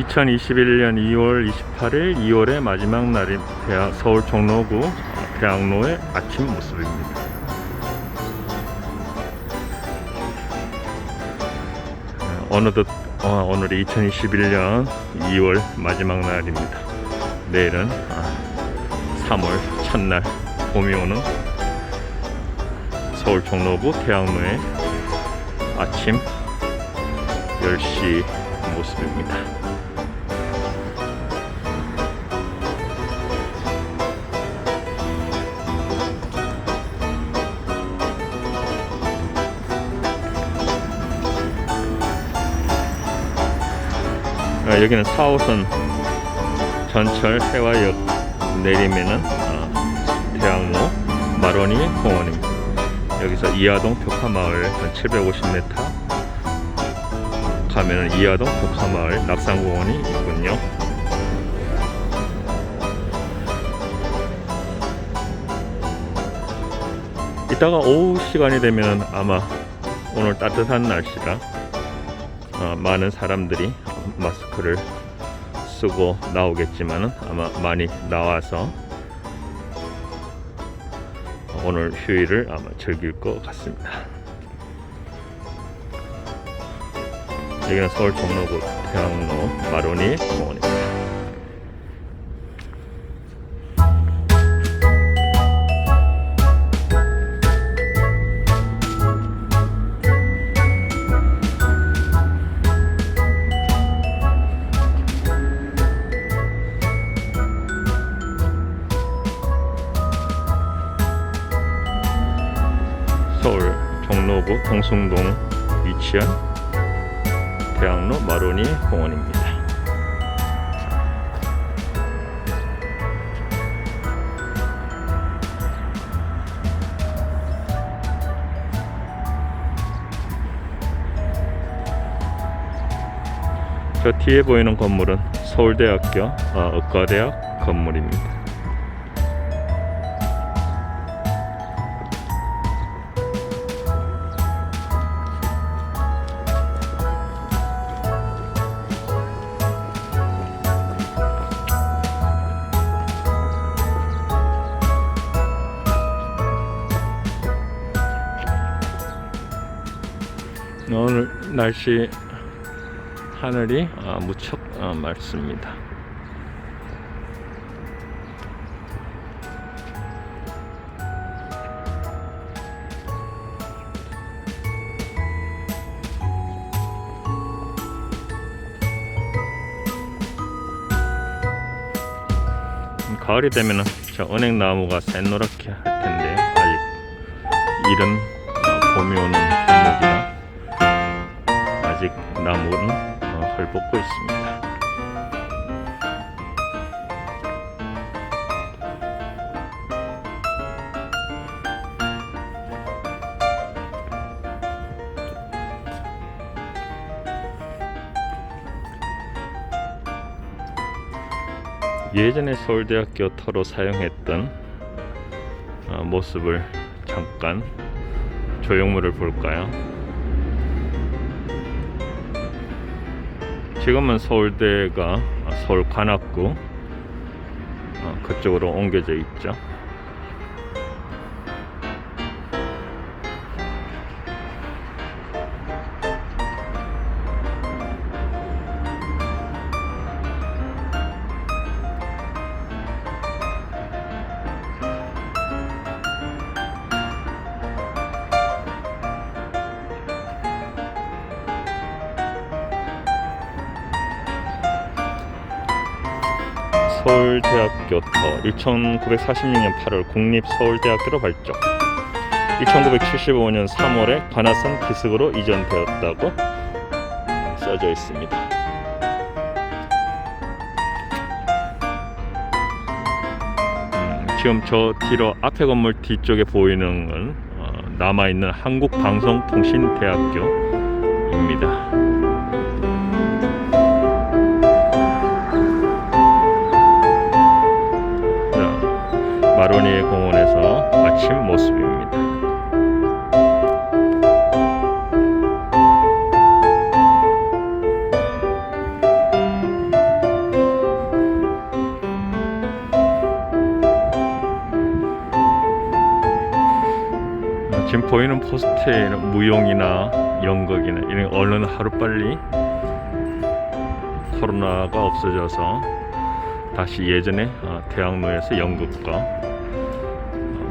2021년 2월 28일 2월의 마지막 날인 대학, 서울 종로구 대학로의 아침 모습입니다. 어, 어느덧 어, 오늘이 2021년 2월 마지막 날입니다. 내일은 아, 3월 첫날 봄이 오는 서울 종로구 대학로의 아침 10시 모습입니다. 아, 여기는 4호선 전철 해화역 내리면은 아, 대학로 마로니 공원입니다. 여기서 이하동 벽화마을 한 750m 가면은 이하동 벽화마을 낙산공원이 있군요. 이따가 오후 시간이 되면 아마 오늘 따뜻한 날씨라 어, 많은 사람들이 마스크를 쓰고 나오겠지만은 아마 많이 나와서 오늘 휴일을 아마 즐길 것 같습니다. 여기는 서울 종로구 대학로 마로니 공원입니다. 서울 종로구 동숭동 위치한 대학로 마로니 공원입니다. 저 뒤에 보이는 건물은 서울대학교 아, 의과대학 건물입니다. 오늘 날씨 하늘이 아, 무척 아, 맑습니다. 음, 가을이 되면은 저 은행 나무가 새노랗게 할 텐데 아직 이른 어, 봄이 오는 길목이라 아직 나무는 어, 헐벗고 있습니다. 예전에 서울대학교 터로 사용했던 어, 모습을 잠깐 조형물을 볼까요? 지금은 서울대가 서울 관악구 어, 그쪽으로 옮겨져 있죠. 서울대학교 터 1946년 8월 국립서울대학교로 발족 1975년 3월에 관악산 기슭으로 이전되었다고 써져 있습니다. 음, 지금 저 뒤로 앞에 건물 뒤쪽에 보이는 건 어, 남아있는 한국방송통신대학교입니다. 마로니의 공원에서 아침 모습입니다. 지금 보이는 포스트에 무용이나 연극이나 이런 얼른 하루빨리 코로나가 없어져서 다시 예전에 아, 대학로에서 연극과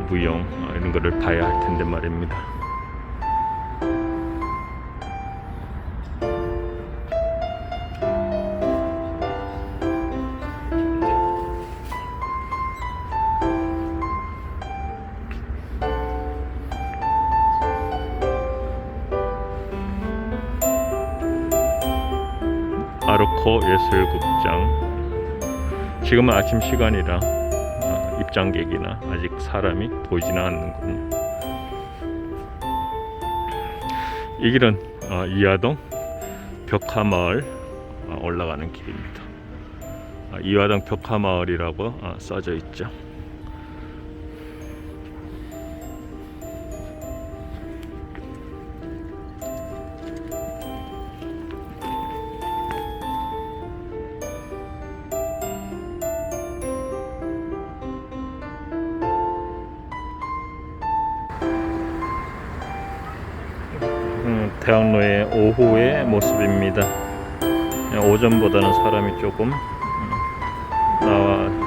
어, 무용 어, 이런 거를 봐야 할 텐데 말입니다. 아르코 예술극장 지금은 아침 시간이라 어, 입장객이나 아직 사람이 보이지는 않는군요. 이 길은 어, 이화동 벽화마을 어, 올라가는 길입니다. 어, 이화동 벽화마을이라고 어, 써져 있죠. 대학로의 오후의 모습입니다. 오전보다는 사람이 조금 음, 나와